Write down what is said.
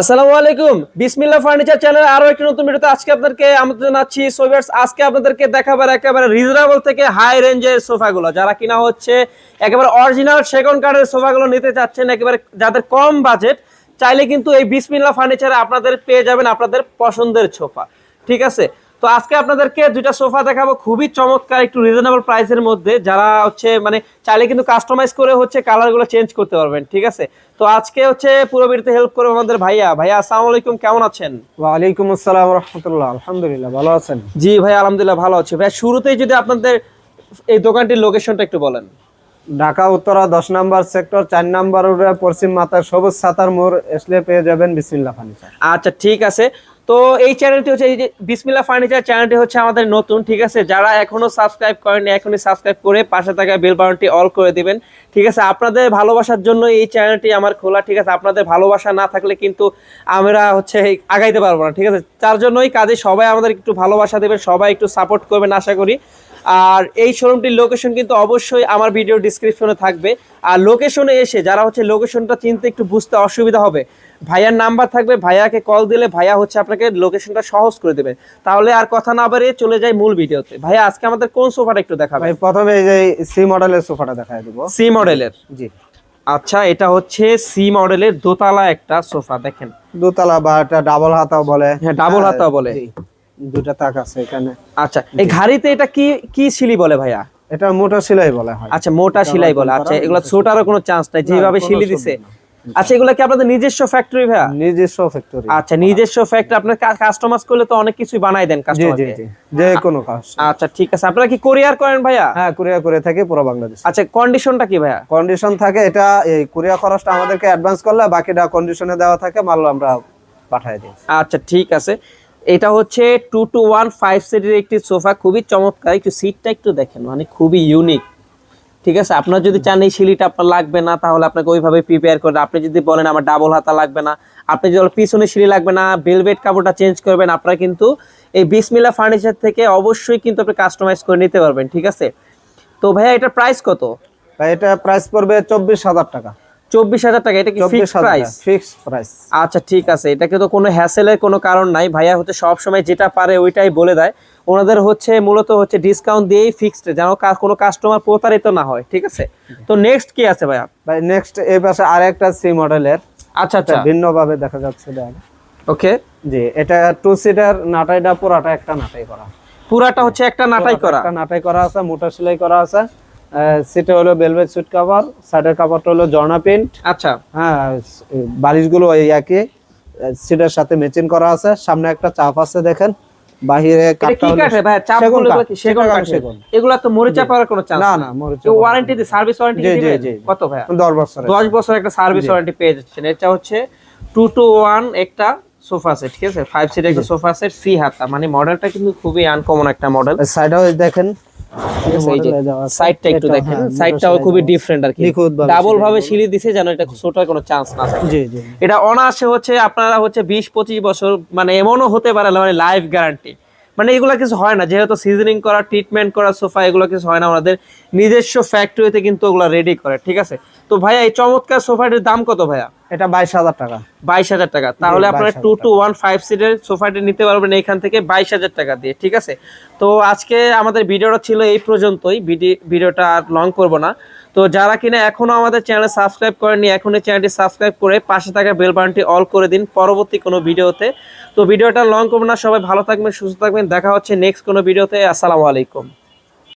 আসসালামু আলাইকুম। বিসমিল্লা furniture channel আরও একটি নতুন ভিডিওতে আজকে আপনাদেরকে আমন্ত্রণ জানাচ্ছি। সোভিয়ার্স আজকে আপনাদেরকে দেখাবার একেবারে রিজনেবল থেকে হাই রেঞ্জের সোফাগুলো। যারা কিনা হচ্ছে একেবারে অরিজিনাল সেকেন্ড কার্ডের সোফাগুলো নিতে চাচ্ছেন, একেবারে যাদের কম বাজেট চাইলে কিন্তু এই বিসমিল্লা ফার্নিচারে আপনাদের পেয়ে যাবেন আপনাদের পছন্দের সোফা। ঠিক আছে? তো আজকে আপনাদেরকে দুইটা সোফা দেখাবো। খুবই চমৎকার একটু রিজনেবল প্রাইসের মধ্যে। যারা হচ্ছে মানে চাইলে কিন্তু কাস্টমাইজ করে হচ্ছে কালারগুলো চেঞ্জ করতে পারবেন ঠিক আছে? তো আজকে হচ্ছে পুরো হেল্প করবে আমাদের ভাইয়া। ভাইয়া আসসালামু আলাইকুম কেমন আছেন? ওয়ালাইকুম আসসালাম রহমতুল্লাহ আলহামদুলিল্লাহ ভালো আছেন? জি ভাই আলহামদুলিল্লাহ ভালো আছি। ভাই শুরুতেই যদি আপনাদের এই দোকানটির লোকেশনটা একটু বলেন। ঢাকা উত্তরা দশ নম্বর সেক্টর চার নাম্বার পশ্চিম মাথার সবুজ সাতার মোড় আসলে পেয়ে যাবেন বিসমিল্লা ফার্নিচার। আচ্ছা ঠিক আছে। তো এই চ্যানেলটি হচ্ছে এই যে বিসমিল্লা ফার্নিচার চ্যানেলটি হচ্ছে আমাদের নতুন, ঠিক আছে? যারা এখনও সাবস্ক্রাইব করেননি, এখনই সাবস্ক্রাইব করে পাশে থাকা বেল বাটনটি অল করে দিবেন, ঠিক আছে? আপনাদের ভালোবাসার জন্য এই চ্যানেলটি আমার খোলা, ঠিক আছে? আপনাদের ভালোবাসা না থাকলে কিন্তু আমরা হচ্ছে আগাইতে পারব না, ঠিক আছে? তার জন্যই কাজে সবাই আমাদের একটু ভালোবাসা দেবেন, সবাই একটু সাপোর্ট করবেন, আশা করি। আর এই শোরুমটির লোকেশন কিন্তু অবশ্যই আমার ভিডিও ডিসক্রিপশনে থাকবে। আর লোকেশনে এসে যারা হচ্ছে লোকেশনটা চিনতে একটু বুঝতে অসুবিধা হবে ভাইয়ার নাম্বার থাকবে ভাইয়াকে কল দিলে ভাইয়া হচ্ছে আপনাকে লোকেশনটা সহজ করে দেবে। তাহলে আর কথা না বাড়িয়ে চলে যাই মূল ভিডিওতে। ভাইয়া আজকে আমাদের কোন সোফাটা একটু দেখাবে ভাই প্রথমে এই যে সি মডেলের সোফাটা দেখাই দিব। সি মডেলের জি। আচ্ছা এটা হচ্ছে সি মডেলের দোতলা একটা সোফা দেখেন। দোতলা বা এটা ডাবল হাতাও বলে। হ্যাঁ, ডাবল হাতাও বলে। দুটা তাক আছে এখানে। আচ্ছা এই ঘাড়িতে এটা কি কি শিলি বলে ভাইয়া? এটা মোটা সেলাই বলে হয়। আচ্ছা মোটা সেলাই বলে। আচ্ছা এগুলো ছোটারও কোনো চান্স নাই যেভাবে শিলি দিছে। আচ্ছা এগুলো কি আপনাদের নিজস্ব ফ্যাক্টরি ভাইয়া? নিজস্ব ফ্যাক্টরি আচ্ছা নিজস্ব ফ্যাক্টরি আপনার কাস্টমাইজ করলে তো অনেক কিছুই বানাই দেন জি জি কাস্টমারকে জি যে কোনো কাজ। আচ্ছা ঠিক আছে। আপনারা কি কোরিয়ার করেন ভাইয়া? হ্যাঁ কুরিয়া করে থাকি পুরো বাংলাদেশ। আচ্ছা কন্ডিশনটা কি ভাইয়া? কন্ডিশন থাকে এটা এই কুরিয়া খরচটা আমাদেরকে অ্যাডভান্স করলে বাকিটা কন্ডিশনে দেওয়া থাকে মাল আমরা পাঠিয়ে দিই। আচ্ছা ঠিক আছে। এটা হচ্ছে টু টু ওয়ান ফাইভ সিটের একটি সোফা, খুবই চমৎকার। একটু সিটটা একটু দেখেন মানে খুবই ইউনিক ঠিক আছে? আপনার যদি চান এই সিঁড়িটা আপনার লাগবে না, তাহলে আপনাকে ওইভাবে প্রিপেয়ার করে, আপনি যদি বলেন আমার ডাবল হাতা লাগবে না, আপনি যদি পিছনে সিঁড়ি লাগবে না বেলভেট কাপড়টা চেঞ্জ করবেন, আপনারা কিন্তু এই বিসমিল্লা ফার্নিচার থেকে অবশ্যই কিন্তু আপনি কাস্টমাইজ করে নিতে পারবেন, ঠিক আছে? তো ভাইয়া, এটার প্রাইস কত? এটা প্রাইস পড়বে চব্বিশ হাজার টাকা। চব্বিশ হাজার টাকা এটা কি চব্বিশ প্রাইস ফিক্স প্রাইস আচ্ছা ঠিক আছে এটা কিন্তু কোনো হ্যাসেলের কোনো কারণ নাই। ভাইয়া হচ্ছে সব সময় যেটা পারে ওইটাই বলে দেয়। ওনাদের হচ্ছে মূলত হচ্ছে ডিসকাউন্ট দিয়েই ফিক্সড যেন কোনো কাস্টমার প্রতারিত না হয় ঠিক আছে? তো নেক্সট কি আছে ভাইয়া? ভাই নেক্সট এই পাশে আরেকটা সি মডেলের আচ্ছা আচ্ছা। ভিন্ন ভাবে দেখা যাচ্ছে ওকে জি এটা টু সিটার নাটাইটা পুরাটা একটা নাটাই করা। পুরাটা হচ্ছে একটা নাটাই করা। একটা নাটাই করা আছে মোটা সেলাই করা আছে। সিটে হলো বেলভেট সুট কভার সাইডের কাপড়টা হলো জর্না প্রিন্ট আচ্ছা। হ্যাঁ বালিশগুলো এই একই সিটের সাথে ম্যাচিং করা আছে। সামনে একটা চাপ আছে দেখেন বাহিরে। এগুলা তো কোনো চান্স না না মরিচা ওয়ারেন্টি সার্ভিস ওয়ারেন্টি। কত দশ বছর একটা। সার্ভিস ওয়ারেন্টি পেয়ে যাচ্ছেন। এটা হচ্ছে টু একটা সোফা সেট ঠিক আছে? সিটের একটা সোফা সেট সি হাতা। মানে মডেলটা কিন্তু খুবই আনকমন একটা মডেল সাইডেও দেখেন এই যে। সাইডটা একটু এটা, দেখেন। হ্যাঁ, সাইডটাও খুবই ডিফারেন্ট আর কি। ডাবল ভাবে সিঁড়ি দিছে যেন এটা ছোটার কোনো চান্স না থাকে। এটা অনাসে হচ্ছে আপনারা হচ্ছে বিশ পঁচিশ বছর মানে এমনও হতে পারে মানে লাইফ গ্যারান্টি মানে এগুলো কিছু হয় না যেহেতু সিজনিং করা ট্রিটমেন্ট করা সোফা এগুলো কিছু হয় না। আমাদের নিজস্ব ফ্যাক্টরিতে কিন্তু ওগুলো রেডি করে ঠিক আছে? তো ভাইয়া এই চমৎকার সোফাটির দাম কত ভাইয়া? এটা বাইশ হাজার টাকা। বাইশ হাজার টাকা। তাহলে আপনারা টু টু ওয়ান ফাইভ সিটের সোফাটি নিতে পারবেন এখান থেকে বাইশ হাজার টাকা দিয়ে ঠিক আছে? তো আজকে আমাদের ভিডিওটা ছিল এই পর্যন্তই। ভিডি- ভিডিওটা আর লং করব না। তো যারা কিনা এখনও আমাদের চ্যানেল সাবস্ক্রাইব করেনি এখনই চ্যানেলটি সাবস্ক্রাইব করে পাশে থাকা বেল বাটনটি অল করে দিন পরবর্তী কোনো ভিডিওতে। তো ভিডিওটা লং করব না। সবাই ভালো থাকবেন সুস্থ থাকবেন। দেখা হচ্ছে নেক্সট কোনো ভিডিওতে। আসসালামু আলাইকুম।